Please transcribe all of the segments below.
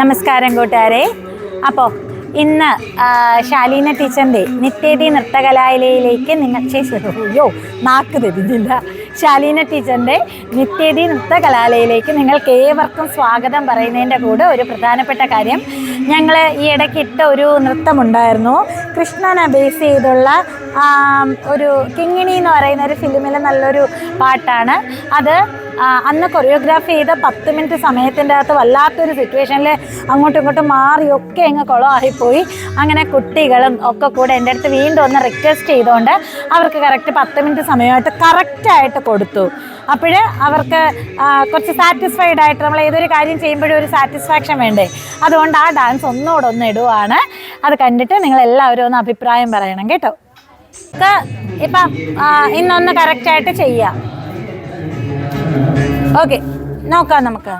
നമസ്കാരം കൂട്ടുകാരെ. അപ്പോൾ ഇന്ന് ശാലീന ടീച്ചറിന്റെ നിത്യേതി നൃത്തകലാലയയിലേക്ക് നിങ്ങൾ ചെയ്യോ നാക്ക് തരുന്നില്ല ശാലീന ടീച്ചറിന്റെ നിത്യേതി നൃത്തകലാലയയിലേക്ക് നിങ്ങൾക്ക് ഏവർക്കും സ്വാഗതം പറയുന്നതിന്റെ കൂടെ ഒരു പ്രധാനപ്പെട്ട കാര്യം. ഞങ്ങൾ ഈ ഇടയ്ക്ക് ഇട്ട ഒരു നൃത്തമുണ്ടായിരുന്നു. കൃഷ്ണനെ ബേസ് ചെയ്തുള്ള ഒരു കിങ്ങിണി എന്ന് പറയുന്ന ഒരു ഫിലിമിലെ നല്ലൊരു പാട്ടാണ്. അത് അന്ന് കൊറിയോഗ്രാഫി ചെയ്ത പത്ത് മിനിറ്റ് സമയത്തിന്റെ അകത്ത് വല്ലാത്തൊരു സിറ്റുവേഷനിൽ അങ്ങോട്ടും ഇങ്ങോട്ടും മാറിയൊക്കെ അങ്ങ് കുളമായിപ്പോയി അങ്ങനെ കുട്ടികളും ഒക്കെ കൂടെ എന്റെ അടുത്ത് വീണ്ടും ഒന്ന് റിക്വസ്റ്റ് ചെയ്തുകൊണ്ട് അവർക്ക് കറക്റ്റ് പത്ത് മിനിറ്റ് സമയമായിട്ട് കറക്റ്റായിട്ട് കൊടുത്തു. അപ്പോൾ അവർക്ക് കുറച്ച് സാറ്റിസ്ഫൈഡ് ആയിട്ട് നമ്മൾ ഏതൊരു കാര്യം ചെയ്യുമ്പോഴും ഒരു സാറ്റിസ്ഫാക്ഷൻ വേണ്ടേ? അതുകൊണ്ട് ആ ഡാൻസ് ഒന്നുകൂടെ ഒന്ന് ഇടുവാണ്. അത് കണ്ടിട്ട് നിങ്ങൾ എല്ലാവരും ഒന്ന് അഭിപ്രായം പറയണം കേട്ടോ. ഇപ്പം ഇന്നൊന്ന് കറക്റ്റായിട്ട് ചെയ്യാം. ഓക്കെ നോക്കാം നമുക്ക്.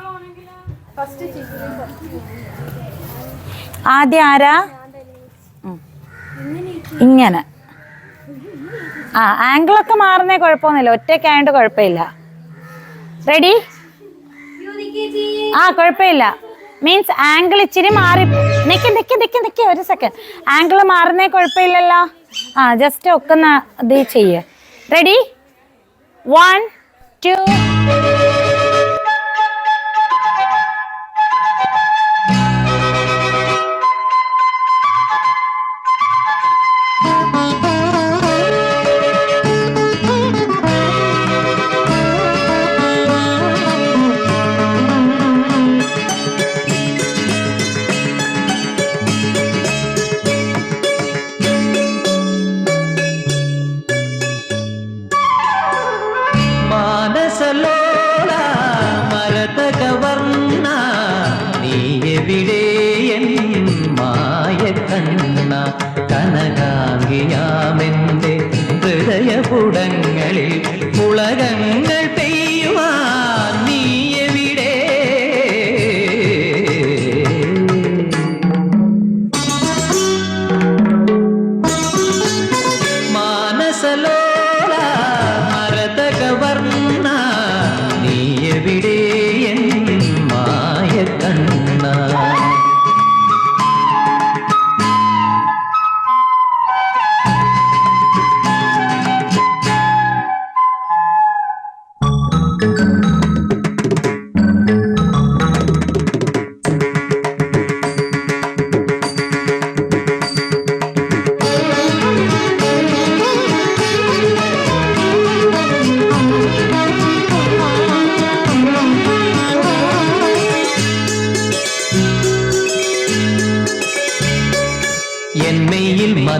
ആദ്യം ആരാ. ഇങ്ങനെ. ആ ആംഗിളൊക്കെ മാറുന്നേ കുഴപ്പമൊന്നുമില്ല. ഒറ്റയ്ക്കായതുകൊണ്ട് കുഴപ്പമില്ല. റെഡി ആ കുഴപ്പമില്ല. മീൻസ് ആംഗിൾ ഇച്ചിരി മാറി. നിക്ക് നിക്ക് നിക്ക് നിക്ക്. ഒരു സെക്കൻഡ് ആംഗിൾ മാറുന്നേ കുഴപ്പമില്ലല്ലോ? ആ ജസ്റ്റ് ഒക്കെ ഇത് ചെയ്യേ. റെഡി വൺ ടു എവിടെ മായ കണ്ണ കനകാംഗിയാമെന്റെ ഹൃദയപുടങ്ങളിൽ മുളകങ്ങൾ പെയ്യുവാൻ നീ എവിടെ? മാനസലോല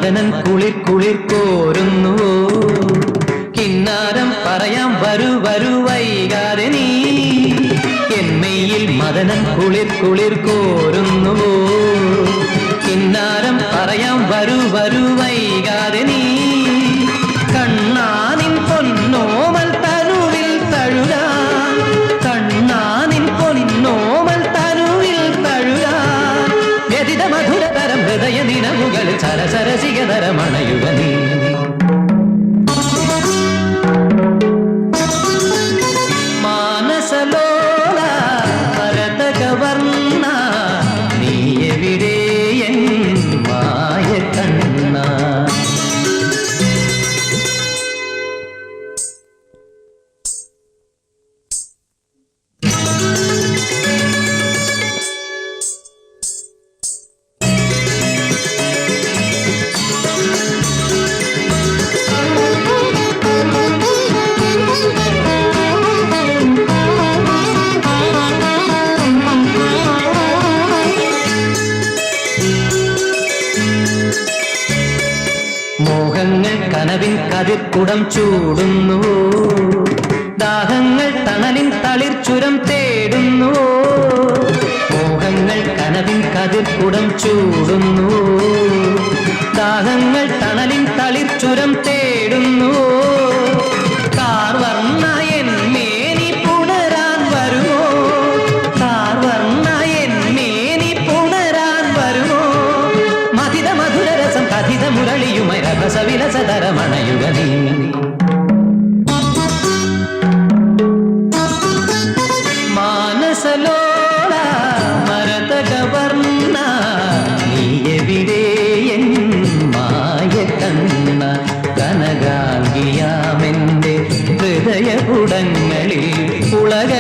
മദനൻ കുളിർ കുളിർ കോരുന്നുവോ കിന്നാരം പറയാം വരൂ വരൂ വൈകാതെ നീ എന്മയിൽ മദനൻ കുളിർ കുളിർ കോരുന്നുവോ കിന്നാരം പറയാം വരൂ വരൂ വൈകാതെ നീ നിനമുകൾ സരസരസികതരമണയുക നീ. മോഹങ്ങൾ കനവിൻ കതിർക്കുടം ചൂടുന്നു. ദാഹങ്ങൾ തണലിൻ തളിർ ചുരം തേടുന്നു. മോഹങ്ങൾ കനവിൻ കതിർക്കുടം ചൂടുന്നു. ദാഹങ്ങൾ തണലിൻ തളിർ ചുരം തേടുന്നു രസവിലസതരമണയുക നീ മാനസലോല മരതകവർണ നീയെവിടെ എൻ മായ കണ്ണ കനകാൽകിയാമെന്റെ ഹൃദയ ഉടങ്ങളിൽ ഉളക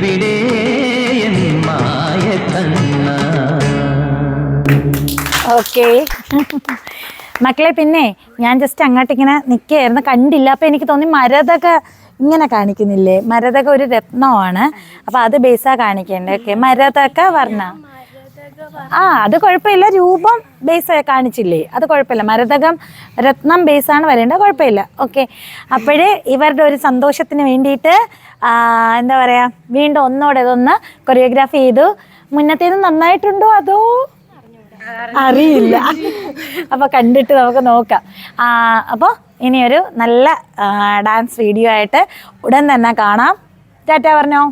എവിടെ മായ ഓക്കെ. മക്കളെ പിന്നെ ഞാൻ ജസ്റ്റ് അങ്ങോട്ട് ഇങ്ങനെ നിൽക്കുകയായിരുന്നു കണ്ടില്ല. അപ്പോൾ എനിക്ക് തോന്നി മരതൊക്കെ ഇങ്ങനെ കാണിക്കുന്നില്ലേ? മരതൊക്കെ ഒരു രത്നമാണ്. അപ്പോൾ അത് ബേസാ കാണിക്കേണ്ടത് ഓക്കെ. മരതൊക്കെ വർണ. ആ അത് കുഴപ്പമില്ല. രൂപം ബേസ് കാണിച്ചില്ലേ? അത് കുഴപ്പമില്ല. മരതകം രത്നം ബേസാണ് വരേണ്ടത്. കുഴപ്പമില്ല. ഓക്കെ അപ്പോഴേ ഇവരുടെ ഒരു സന്തോഷത്തിന് വേണ്ടിയിട്ട് എന്താ പറയുക വീണ്ടും ഒന്നോടെ ഇതൊന്ന് കൊറിയോഗ്രാഫി ചെയ്തു. മുന്നത്തേത് നന്നായിട്ടുണ്ടോ? അതോ അറിയില്ല. അപ്പോൾ കണ്ടിട്ട് നമുക്ക് നോക്കാം. അപ്പോൾ ഇനിയൊരു നല്ല ഡാൻസ് വീഡിയോ ആയിട്ട് ഉടൻ തന്നെ കാണാം. ടാറ്റ പറഞ്ഞോ?